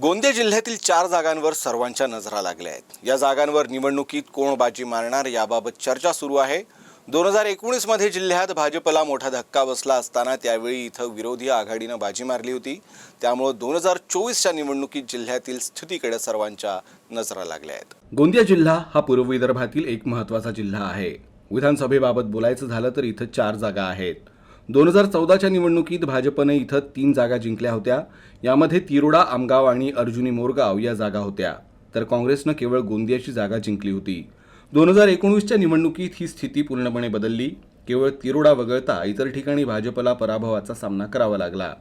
गोंदिया जिल्ह्यातील चार जागांवर सर्वांच्या नजरा लागल्या आहेत. या जागांवर निवडणुकीत कोण बाजी मारणार याबाबत चर्चा सुरू आहे. दोन हजार एकोणीसमध्ये जिल्ह्यात भाजपला मोठा धक्का बसला असताना त्यावेळी इथं विरोधी आघाडीनं बाजी मारली होती. त्यामुळं दोन हजार चोवीसच्या निवडणुकीत जिल्ह्यातील स्थितीकडे सर्वांच्या नजरा लागल्या आहेत. गोंदिया जिल्हा हा पूर्व विदर्भातील एक महत्त्वाचा जिल्हा आहे. विधानसभेबाबत बोलायचं झालं तर इथं चार जागा आहेत. दोन हजार चौदाच्या निवडणुकीत भाजपने इथं तीन जागा जिंकल्या होत्या. यामध्ये तिरोडा आमगाव आणि अर्जुनी मोरगाव या जागा होत्या. तर काँग्रेसनं केवळ गोंदियाची जागा जिंकली होती. दोन हजार एकोणीसच्या निवडणुकीत ही स्थिती पूर्णपणे बदलली. केवळ तिरोडा वगळता इतर ठिकाणी भाजपला पराभवाचा सामना करावा लागला.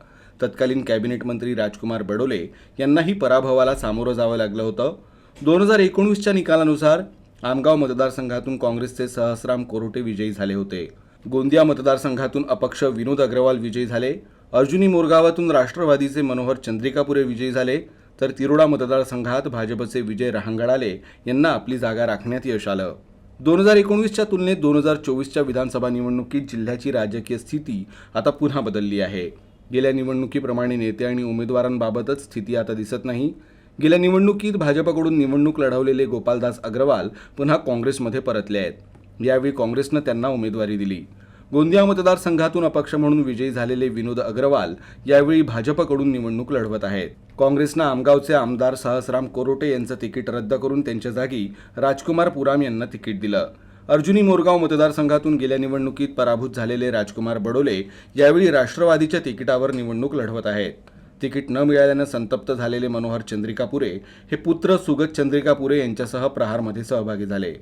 तत्कालीन कॅबिनेट मंत्री राजकुमार बडोले यांनाही पराभवाला सामोरं जावं लागलं होतं. दोन हजार एकोणीसच्या निकालानुसार आमगाव मतदारसंघातून काँग्रेसचे सहस्राम कोरोटे विजयी झाले होते. गोंदिया मतदारसंघातून अपक्ष विनोद अग्रवाल विजयी झाले. अर्जुनी मोरगावातून राष्ट्रवादीचे मनोहर चंद्रिकापुरे विजयी झाले. तर तिरोडा मतदारसंघात भाजपचे विजय रहांगडाले यांना आपली जागा राखण्यात यश आलं. दोन हजार एकोणवीसच्या तुलनेत दोन हजार चोवीसच्या विधानसभा निवडणुकीत जिल्ह्याची राजकीय स्थिती आता पुन्हा बदलली आहे. गेल्या निवडणुकीप्रमाणे नेते आणि उमेदवारांबाबतच स्थिती आता दिसत नाही. गेल्या निवडणुकीत भाजपकडून निवडणूक लढवलेले गोपालदास अग्रवाल पुन्हा काँग्रेसमध्ये परतले आहेत. यावेळी काँग्रेसनं त्यांना उमेदवारी दिली. गोंदिया मतदारसंघातून अपक्ष म्हणून विजयी झालेले विनोद अग्रवाल यावेळी भाजपकडून निवडणूक लढवत आहेत. काँग्रेसनं आमगावचे आमदार सहसराम कोरोटे यांचं तिकीट रद्द करून त्यांच्या जागी राजकुमार पुराम यांना तिकीट दिलं. अर्जुनी मोरगाव मतदारसंघातून गेल्या निवडणुकीत पराभूत झालेले राजकुमार बडोले यावेळी राष्ट्रवादीच्या तिकिटावर निवडणूक लढवत आहेत. तिकीट न मिळाल्यानं संतप्त झालेले मनोहर चंद्रिकापुरे हे पुत्र सुगत चंद्रिकापुरे यांच्यासह प्रहारमध्ये सहभागी झाले.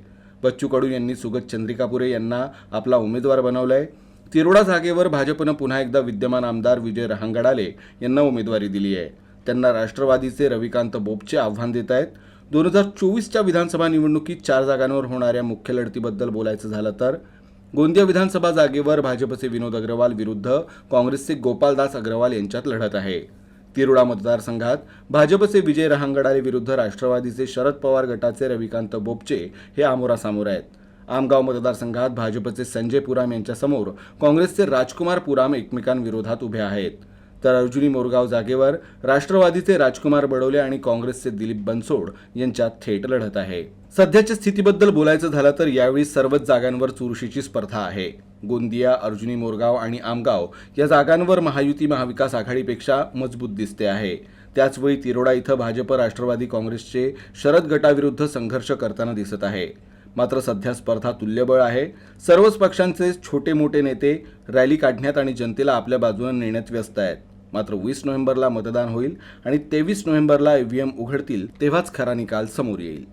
बच्चू कडू यांनी सुगत चंद्रिकापुरे यांना आपला उमेदवार बनवलाय. तिरोडा जागेवर भाजपनं पुन्हा एकदा विद्यमान आमदार विजय रहांगडाले यांना उमेदवारी दिली आहे. त्यांना राष्ट्रवादीचे रविकांत बोपचे आव्हान देत आहेत. दोन हजार चोवीसच्या विधानसभा निवडणुकीत चार जागांवर होणाऱ्या मुख्य लढतीबद्दल बोलायचं झालं तर गोंदिया विधानसभा जागेवर भाजपचे विनोद अग्रवाल विरुद्ध काँग्रेसचे गोपालदास अग्रवाल यांच्यात लढत आहे. तिरोडा मतदारसंघात भाजपचे विजय रहांगडारे विरुद्ध राष्ट्रवादीचे शरद पवार गटाचे रविकांत बोपचे हे आमोरासामोर आहेत. आमगाव मतदारसंघात भाजपचे संजय पुराम यांच्यासमोर काँग्रेसचे राजकुमार पुराम एकमेकांविरोधात उभे आहेत. तर अर्जुनी मोरगाव जागेवर राष्ट्रवादीचे राजकुमार बडोले आणि काँग्रेसचे दिलीप बनसोड यांच्यात थेट लढत आहे. सध्याच्या स्थितीबद्दल बोलायचं झालं तर यावेळी सर्वच जागांवर चुरशीची स्पर्धा आहे. गोंदिया अर्जुनी मोरगाव आणि आमगाव या जागांवर महायुती महाविकास आघाडीपेक्षा मजबूत दिसते आहे. त्याचवेळी तिरोडा इथं भाजप राष्ट्रवादी काँग्रेसचे शरद गटाविरुद्ध संघर्ष करताना दिसत आहे. मात्र सध्या स्पर्धा तुल्यबळ आहे. सर्वच पक्षांचे छोटे मोठे नेते रॅली काढण्यात आणि जनतेला आपल्या बाजूने नेण्यात व्यस्त आहेत. मात्र वीस नोव्हेंबरला मतदान होईल आणि तेवीस नोव्हेंबरला ईव्हीएम उघडतील तेव्हाच खरा निकाल समोर येईल.